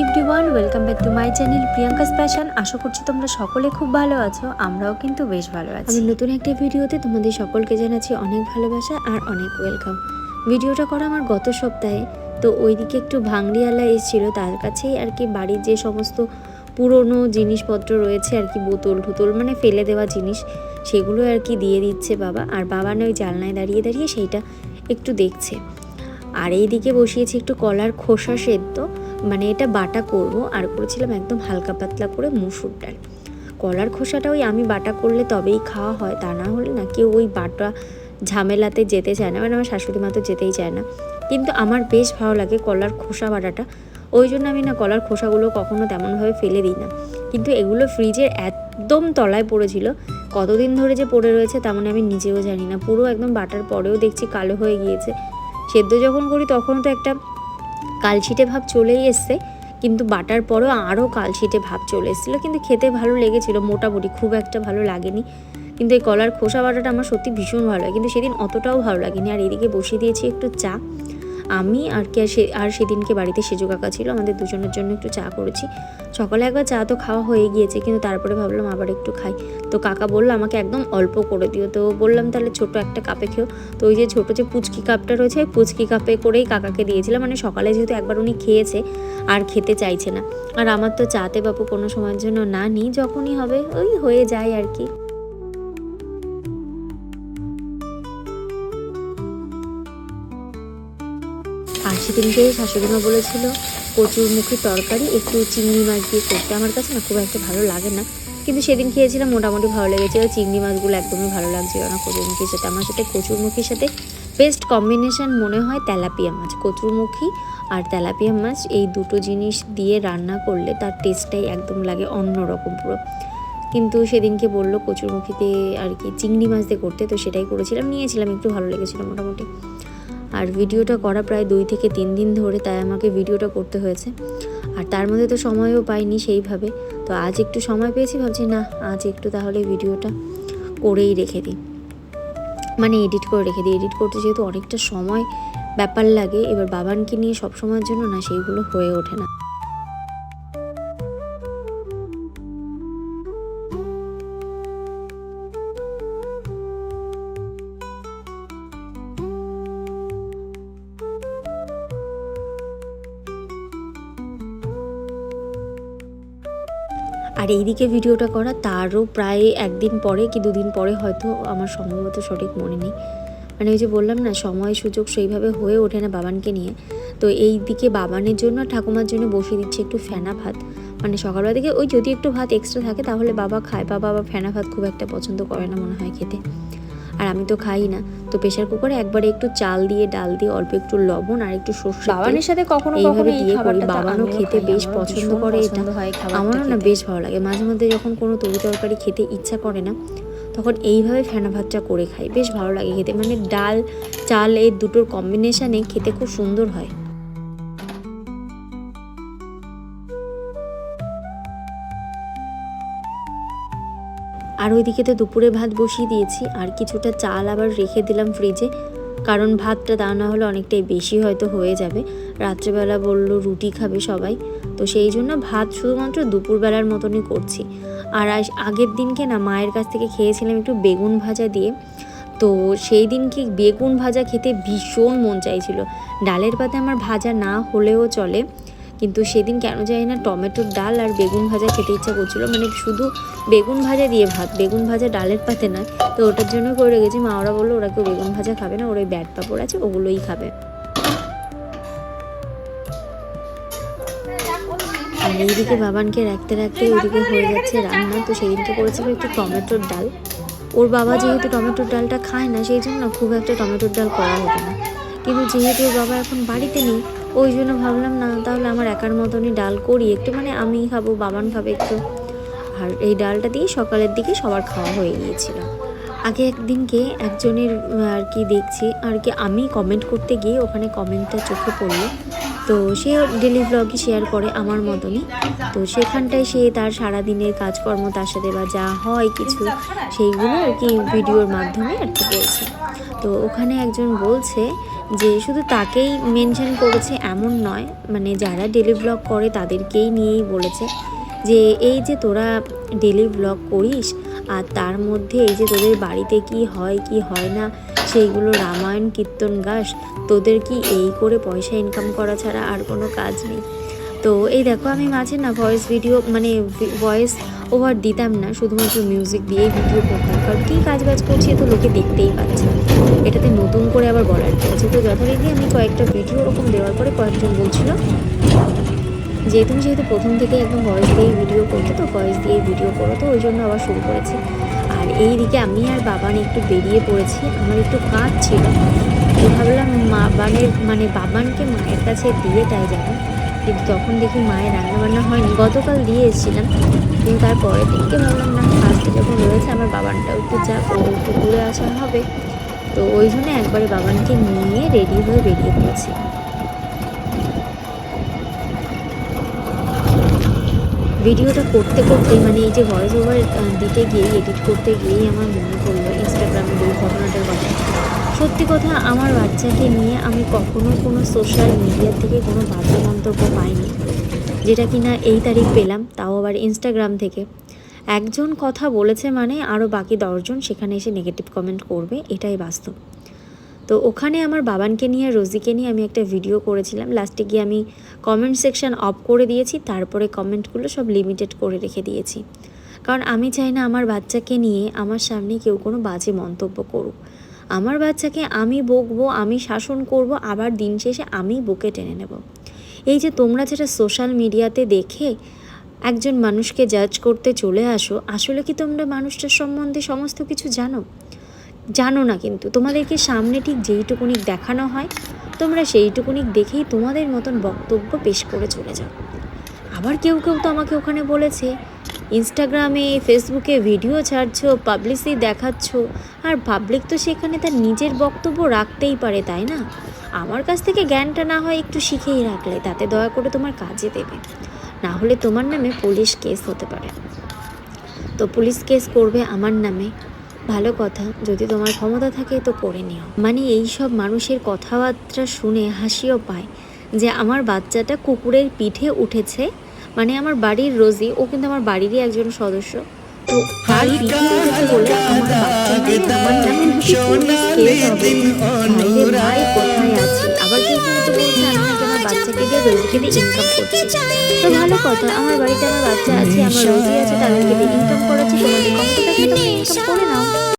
Everyone welcome back to my channel Priyanka's passion আশা করছি তোমরা সকলে খুব ভালো আছো, আমরাও কিন্তু বেশ ভালো আছি। নতুন একটা ভিডিওতে তোমাদের সকলকে জানাচ্ছি অনেক ভালোবাসা আর অনেক ওয়েলকাম ভিডিওটা করা আমার গত সপ্তাহে, তো ওইদিকে একটু ভাঙড়িওয়ালা এসেছিল, তার কাছেই আর কি বাড়ির যে সমস্ত পুরনো জিনিসপত্র রয়েছে আর কি, বোতল ঠুতল মানে ফেলে দেওয়া জিনিস, সেগুলো আর কি দিয়ে দিচ্ছে বাবা। আর বাবা না ওই জানলায় দাঁড়িয়ে দাঁড়িয়ে সেইটা একটু দেখছে। আর এইদিকে বসিয়েছি একটু কলার খোসা সেদ্ধ। মানে এটা বাটা করব, আর করেছিলাম একদম হালকা পাতলা করে মুসুর ডাল। কলার খোসাটা ওই আমি বাটা করলে তবেই খাওয়া হয়, তা না হলে না কেউ ওই বাটা ঝামেলাতে যেতে চায় না। মানে আমার শাশুড়ি মা তো যেতেই চায় না। কিন্তু আমার বেশ ভালো লাগে কলার খোসা বাটাটা। ওই জন্য আমি না কলার খোসাগুলো কখনো তেমনভাবে ফেলে দিই না। কিন্তু এগুলো ফ্রিজের একদম তলায় পড়েছিল। কতদিন ধরে যে পড়ে রয়েছে তেমন আমি নিজেও জানি না। পুরো একদম বাটার পরেও দেখছি কালো হয়ে গিয়েছে। সেদ্ধ যখন করি তখন তো একটা কালশিটে ভাব চলেই এসছে, কিন্তু বাটার পরও আরও কালশিটে ভাব চলে এসেছিল। কিন্তু খেতে ভালো লেগেছিলো, মোটামুটি খুব একটা ভালো লাগেনি। কিন্তু এই কলার খোসা বাটাটা আমার সত্যি ভীষণ ভালো লাগে। কিন্তু সেদিন অতটাও ভালো লাগেনি। আর এদিকে বসিয়ে দিয়েছি একটু চা। আমি আর কি আর সে আর সেদিনকে বাড়িতে সেজু কাকা ছিল, আমাদের দুজনের জন্য একটু চা করেছি। সকালে একবার চা তো খাওয়া হয়ে গিয়েছে, কিন্তু তারপরে ভাবলাম আবার একটু খাই। তো কাকা বলল, আমাকে একদম অল্প করে দিও। তো বললাম, তাহলে ছোট একটা কাপে খেও। তো ওই যে ছোটো যে পুচকি কাপটা রয়েছে পুচকি কাপে করেই কাকাকে দিয়েছিলাম। মানে সকালে যেহেতু একবার উনি খেয়েছে, আর খেতে চাইছে না। আর আমার তো চাতে বাপু কোনো সময়ের জন্য না নিই যখনই হবে, ওই হয়ে যায় আর কি। আর সেদিনকে শাশুড়িমা বলেছিল, কচুর মুখী তরকারি, একটু চিংড়ি মাছ দিয়ে করতে। আমার কাছে না খুব একটা ভালো লাগে না। কিন্তু সেদিন খেয়েছিলাম, মোটামুটি ভালো লেগেছিল। চিংড়ি মাছগুলো একদমই ভালো লাগছিল না কচুরমুখীর সাথে আমার সাথে কচুরমুখীর সাথে বেস্ট কম্বিনেশন মনে হয় তেলাপিয়া মাছ। কচুরমুখী আর তেলাপিয়া মাছ, এই দুটো জিনিস দিয়ে রান্না করলে তার টেস্টটাই একদম লাগে অন্যরকম পুরো। কিন্তু সেদিনকে বলল কচুরমুখীতে আর কি চিংড়ি মাছ দিয়ে করতে, তো সেটাই করেছিলাম। নিয়েছিলাম, একটু ভালো লেগেছিলো মোটামুটি। আর ভিডিওটা করা প্রায় দুই থেকে তিন দিন ধরে তাই আমাকে ভিডিওটা করতে হয়েছে। আর তার মধ্যে তো সময়ও পাইনি সেইভাবে। তো আজ একটু সময় পেয়েছি, ভাবছি না, আজ একটু তাহলে ভিডিওটা করেই রেখে দিই। মানে এডিট করে রেখে দিই। এডিট করতে যেহেতু অনেকটা সময় ব্যাপার লাগে, এবার বাবানকে নিয়ে সব সময়ের জন্য না সেইগুলো হয়ে ওঠে না। আর এইদিকে ভিডিওটা করা, তারও প্রায় একদিন পরে কি দুদিন পরে হয়তো আমার সম্ভবত সঠিক মনে নেই। মানে ওই যে বললাম না, সময় সুযোগ সেইভাবে হয়ে ওঠে না বাবানকে নিয়ে। তো এই দিকে বাবানের জন্য ঠাকুমার জন্য বসিয়ে দিচ্ছি একটু ফেনা ভাত। মানে সকালবেলা দিকে ওই যদি একটু ভাত এক্সট্রা থাকে, তাহলে বাবা খায়। বা বাবা ফেনা ভাত খুব একটা পছন্দ করে না মনে হয় খেতে। আর আমি তো খাই না। তো প্রেশার কুকারে একবারে একটু চাল দিয়ে ডাল দিয়ে অল্প একটু লবণ আর একটু সর্ষে বাবানের সাথে কখনো এইভাবে দিয়ে করি। বাবানও খেতে বেশ পছন্দ করে এটা। হয় আমারও না বেশ ভালো লাগে। মাঝে মধ্যে যখন কোনো তরি তরকারি খেতে ইচ্ছা করে না তখন এইভাবে ফেনা ভাতটা করে খাই। বেশ ভালো লাগে খেতে। মানে ডাল চাল এই দুটোর কম্বিনেশানে খেতে খুব সুন্দর হয়। আর ওইদিকে তো দুপুরে ভাত বসিয়ে দিয়েছি, আর কিছুটা চাল আবার রেখে দিলাম ফ্রিজে কারণ ভাতটা তা না হলে অনেকটাই বেশি হয়তো হয়ে যাবে। রাত্রেবেলা বলল, রুটি খাবে সবাই। তো সেই জন্য ভাত শুধুমাত্র দুপুরবেলার মতনই করছি। আর আগের দিনকে না, মায়ের কাছ থেকে খেয়েছিলাম একটু বেগুন ভাজা দিয়ে। তো সেই দিনকে বেগুন ভাজা খেতে ভীষণ মন চাইছিল। ডালের পাতে আমার ভাজা না হলেও চলে। কিন্তু সেদিন কেন জানি না টমেটোর ডাল আর বেগুন ভাজা খেতে ইচ্ছা করছিল। মানে শুধু বেগুন ভাজা দিয়ে ভাত, বেগুন ভাজা ডালের পাতে নয়। তো ওটার জন্য করে রেখেছি মা ওরা বলল, ওরা কেউ বেগুন ভাজা খাবে না, ওর ওই ব্যাট পাপড় আছে, ওগুলোই খাবে। আর এইদিকে বাবানকে রাখতে রাখতে ওইদিকে হয়ে যাচ্ছে রান্না। তো সেদিনকে করেছিল একটু টমেটোর ডাল। ওর বাবা যেহেতু টমেটোর ডালটা খায় না, সেই জন্য খুব একটা টমেটোর ডাল করা হতো না। কিন্তু যেহেতু ওর বাবা এখন বাড়িতে নেই ওই জন্য ভাবলাম, না, তাহলে আমার একার মতনই ডাল করি একটু। মানে আমি খাব, বাবান খাবে একটু। আর এই ডালটা দিয়ে সকালের দিকে সবার খাওয়া হয়ে গিয়েছিল। আগে একদিনকে একজনের আর কি দেখছি, আর কি আমি কমেন্ট করতে গিয়ে ওখানে কমেন্টটা চোখে পড়ল। তো সে ডেলি ব্লগই শেয়ার করে আমার মতনই। তো সেখানটায় সে তার সারাদিনের কাজকর্ম, তার সাথে বা যা হয় কিছু, সেইগুলো আর কি ভিডিওর মাধ্যমে আর কি বলছে। তো ওখানে একজন বলছে যে শুধু তাকেই মেনশন করেছে এমন নয় মানে যারা ডেলি ব্লগ করে তাদেরকেই নিয়েই বলেছে যে এই যে তোরা ডেলি ব্লগ করিস আর তার মধ্যে এই যে তোদের বাড়িতে কি হয় কি হয় না, সেইগুলো রামায়ণ, কীর্তন গাস তোদের কি এই করে পয়সা ইনকাম করা ছাড়া আর কোনো কাজ নেই। তো এই দেখো আমি মাঝে না ভয়েস ভিডিও মানে ভয়েস ওভার দিতাম না, শুধুমাত্র মিউজিক দিয়েই ভিডিও করতাম। কারণ কী কাজ বাজ করছি তো লোকে দেখতেই পাচ্ছে এটাতে নতুন করে আবার বলার কি আছে তো যথারীতি আমি কয়েকটা ভিডিও ওরকম দেওয়ার পরে কয়েকজন বলছিল। যে তুমি যেহেতু প্রথম থেকে একদম ভয়েস দিয়েই ভিডিও করতে, তো ভয়েস দিয়েই ভিডিও করো, তো ওই জন্য আবার শুরু করেছি। আর এই দিকে আমি আর বাবান একটু বেরিয়ে পড়েছি, আমার একটু কাজ ছিল। তো ভাবলাম মা বানের মানে বাবানকে মায়ের কাছে দিয়ে তাই যাব। কিন্তু তখন দেখি মায়ের রান্নাবান্না হয়নি, গতকাল দিয়ে এসেছিলাম কিন্তু তারপরের দিনকে ভাবলাম না আজকে যখন রয়েছে আমার বাবানটাও একটু যাক, ও একটু ঘুরে আসা হবে। তো ওই জন্য একবারে বাবানকে নিয়ে রেডি হয়ে বেরিয়ে পড়েছি। ভিডিওটা করতে করতে মানে এই যে ভয়েস ওভার দিতে গিয়ে এডিট করতে গিয়েই আমার মনে পড়ল ইনস্টাগ্রামের ওই ঘটনাটার কথা। সত্যি কথা, আমার বাচ্চাকে নিয়ে আমি কখনো কোনো সোশ্যাল মিডিয়া থেকে কোনো বাজে মন্তব্য পাইনি। যেটা কি না এই তারিখ পেলাম, তাও আবার ইনস্টাগ্রাম থেকে। একজন কথা বলেছে মানে আরও বাকি দশজন সেখানে এসে নেগেটিভ কমেন্ট করবে, এটাই বাস্তব। তো ওখানে আমার বাবানকে নিয়ে, রোজিকে নিয়ে আমি একটা ভিডিও করেছিলাম। লাস্টে গিয়ে আমি কমেন্ট সেকশন অফ করে দিয়েছি, তারপরে কমেন্টগুলো সব লিমিটেড করে রেখে দিয়েছি। কারণ আমি চাই না আমার বাচ্চাকে নিয়ে আমার সামনে কেউ কোনো বাজে মন্তব্য করুক। আমার বাচ্চাকে আমি বকবো, আমি শাসন করব, আবার দিন শেষে আমি বুকে টেনে নেব। এই যে তোমরা যেটা সোশ্যাল মিডিয়াতে দেখে একজন মানুষকে জাজ করতে চলে আসো, আসলে কি তোমরা মানুষটার সম্বন্ধে সমস্ত কিছু জানো? জানো না কিন্তু। তোমাদেরকে সামনে ঠিক যেইটুকুনি দেখানো হয়, তোমরা সেইটুকুনি দেখেই তোমাদের মতন বক্তব্য পেশ করে চলে যাও। আবার কেউ কেউ তো আমাকে ওখানে বলেছে ইনস্টাগ্রামে ফেসবুকে ভিডিও ছাড়ছো পাবলিসি দেখাচ্ছ, আর পাবলিক তো সেখানে তার নিজের বক্তব্য রাখতেই পারে, তাই না? আমার কাছ থেকে জ্ঞানটা না হয় একটু শিখেই রাখলে, তাতে দয়া করে তোমার কাজে দেবে। না হলে তোমার নামে পুলিশ কেস হতে পারে। তো পুলিশ কেস করবে আমার নামে। ভালো কথা, যদি তোমার ক্ষমতা থাকে তো করে নিও। মানে এই সব মানুষের কথাবার্তা শুনে হাসিও পায় যে আমার বাচ্চাটা কুকুরের পিঠে উঠেছে। মানে আমার বাড়ির রোজি ও কিন্তু আমার বাড়িরই একজন সদস্য। তো পিঠে উঠেছে বলে আমার বাচ্চা আমার নামে নাকি পুলিশ কেস হবে ভাইরে ভাই কোথায় আছে? আবার কেউ বলছে আমি আমার বাচ্চাকে দিয়ে রোজিকে দিয়ে ইনকাম করছি। তো ভালো কথা আমার বাড়িতে আমার বাচ্চা আছে আমার রোজি আছে তাদেরকে দিয়ে ইনকাম করাচ্ছি তোমাদের ক্ষমতা থাকলে তোমরা ইনকাম করে নাও।